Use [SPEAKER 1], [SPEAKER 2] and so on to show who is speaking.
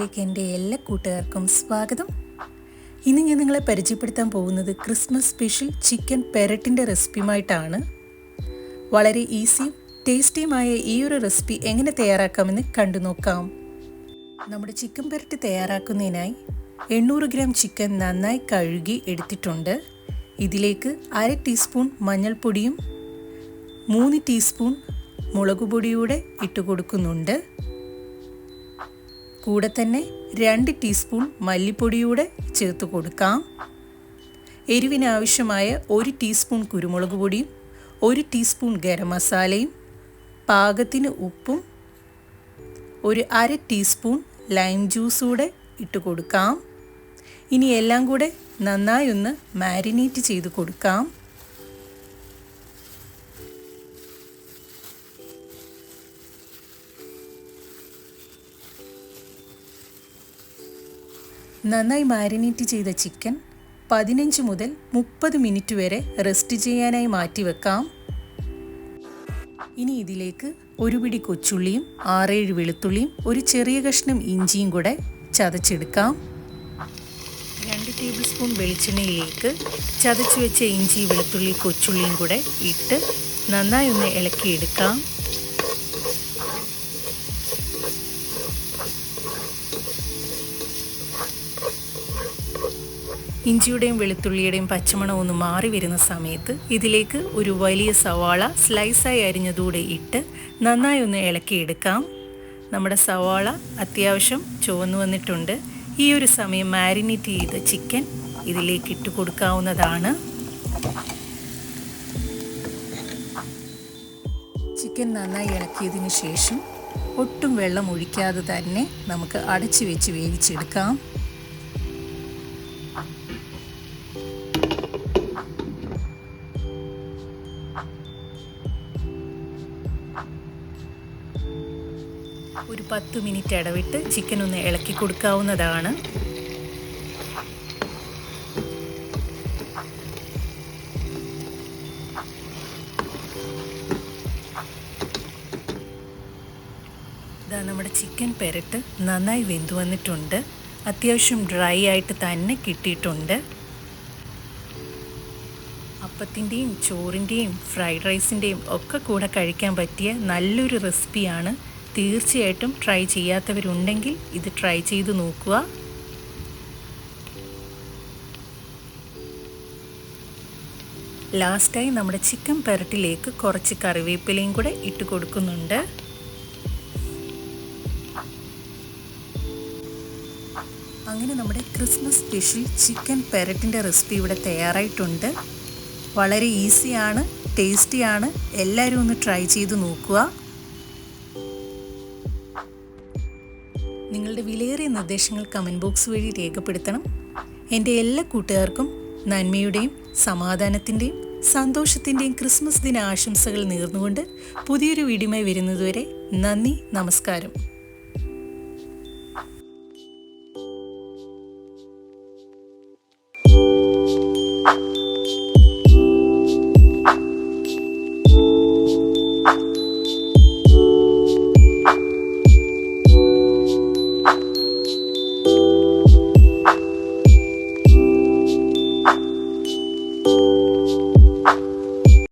[SPEAKER 1] എന്റെ എല്ലാ കൂട്ടുകാർക്കും സ്വാഗതം. ഇന്ന് ഞാൻ നിങ്ങളെ പരിചയപ്പെടുത്താൻ പോകുന്നത് ക്രിസ്മസ് സ്പെഷ്യൽ ചിക്കൻ പെരട്ടിന്റെ റെസിപ്പിയുമായിട്ടാണ്. വളരെ ഈസിയും ടേസ്റ്റിയുമായ ഈ ഒരു റെസിപ്പി എങ്ങനെ തയ്യാറാക്കാമെന്ന് കണ്ടു നോക്കാം. നമ്മുടെ ചിക്കൻ പെരട്ടി തയ്യാറാക്കുന്നതിനായി എണ്ണൂറ് ഗ്രാം ചിക്കൻ നന്നായി കഴുകി എടുത്തിട്ടുണ്ട്. ഇതിലേക്ക് അര ടീസ്പൂൺ മഞ്ഞൾപ്പൊടിയും മൂന്ന് ടീസ്പൂൺ മുളക് പൊടിയൂടെ ഇട്ട് കൊടുക്കുന്നുണ്ട്. കൂടെ തന്നെ രണ്ട് ടീസ്പൂൺ മല്ലിപ്പൊടിയൂടെ ചേർത്ത് കൊടുക്കാം. എരിവിനാവശ്യമായ ഒരു ടീസ്പൂൺ കുരുമുളക് പൊടിയും ഒരു ടീസ്പൂൺ ഗരം മസാലയും പാകത്തിന് ഉപ്പും ഒരു അര ടീസ്പൂൺ ലൈം ജ്യൂസൂടെ ഇട്ട് കൊടുക്കാം. ഇനി എല്ലാം കൂടെ നന്നായി ഒന്ന് മാരിനേറ്റ് ചെയ്ത് കൊടുക്കാം. നന്നായി മാരിനേറ്റ് ചെയ്ത ചിക്കൻ പതിനഞ്ച് മുതൽ മുപ്പത് മിനിറ്റ് വരെ റെസ്റ്റ് ചെയ്യാനായി മാറ്റി വെക്കാം. ഇനി ഇതിലേക്ക് ഒരു പിടി കൊച്ചുള്ളിയും ആറേഴ് വെളുത്തുള്ളിയും ഒരു ചെറിയ കഷ്ണം ഇഞ്ചിയും കൂടെ ചതച്ചെടുക്കാം. രണ്ട് ടേബിൾ സ്പൂൺ വെളിച്ചെണ്ണയിലേക്ക് ചതച്ചു വെച്ച ഇഞ്ചി വെളുത്തുള്ളി കൊച്ചുള്ളിയും കൂടെ ഇട്ട് നന്നായി ഒന്ന് ഇളക്കിയെടുക്കാം. ഇഞ്ചിയുടെയും വെളുത്തുള്ളിയുടെയും പച്ചമണം ഒന്ന് മാറി വരുന്ന സമയത്ത് ഇതിലേക്ക് ഒരു വലിയ സവാള സ്ലൈസായി അരിഞ്ഞതൂടെ ഇട്ട് നന്നായി ഒന്ന് ഇളക്കിയെടുക്കാം. നമ്മുടെ സവാള അത്യാവശ്യം ചുവന്നു വന്നിട്ടുണ്ട്. ഈ ഒരു സമയം മാരിനേറ്റ് ചെയ്ത ചിക്കൻ ഇതിലേക്ക് ഇട്ട് കൊടുക്കാവുന്നതാണ്. ചിക്കൻ നന്നായി ഇളക്കിയതിന് ശേഷം ഒട്ടും വെള്ളം ഒഴിക്കാതെ തന്നെ നമുക്ക് അടച്ചു വെച്ച് വേവിച്ചെടുക്കാം. ഒരു പത്ത് മിനിറ്റ് ഇടവിട്ട് ചിക്കൻ ഒന്ന് ഇളക്കി കൊടുക്കാവുന്നതാണ്. ഇതാ നമ്മുടെ ചിക്കൻ പെരട്ട് നന്നായി വെന്തു വന്നിട്ടുണ്ട്. അത്യാവശ്യം ഡ്രൈ ആയിട്ട് തന്നെ കിട്ടിയിട്ടുണ്ട്. അപ്പത്തിന്റെയും ചോറിന്റെയും ഫ്രൈഡ് റൈസിന്റെയും ഒക്കെ കൂടെ കഴിക്കാൻ പറ്റിയ നല്ലൊരു റെസിപ്പിയാണ് തീർച്ചയായിട്ടും ട്രൈ ചെയ്യാത്തവരുണ്ടെങ്കിൽ ഇത് ട്രൈ ചെയ്ത് നോക്കുക. ലാസ്റ്റായി നമ്മുടെ ചിക്കൻ പെരട്ടിലേക്ക് കുറച്ച് കറിവേപ്പിലയും കൂടെ ഇട്ട് കൊടുക്കുന്നുണ്ട്. അങ്ങനെ നമ്മുടെ ക്രിസ്മസ് സ്പെഷ്യൽ ചിക്കൻ പെരട്ടിന്റെ റെസിപ്പി ഇവിടെ തയ്യാറായിട്ടുണ്ട്. വളരെ ഈസിയാണ് ടേസ്റ്റിയാണ് എല്ലാവരും ഒന്ന് ട്രൈ ചെയ്ത് നോക്കുക. നിങ്ങളുടെ വിലയേറിയ നിർദ്ദേശങ്ങൾ കമന്റ് ബോക്സ് വഴി രേഖപ്പെടുത്തണം. എന്റെ എല്ലാ കൂട്ടുകാർക്കും നന്മയുടെയും സമാധാനത്തിന്റെയും സന്തോഷത്തിന്റെയും ക്രിസ്മസ് ദിന ആശംസകൾ നേർന്നുകൊണ്ട് പുതിയൊരു വീഡിയോയുമായി വരുന്നതുവരെ നന്ദി നമസ്കാരം.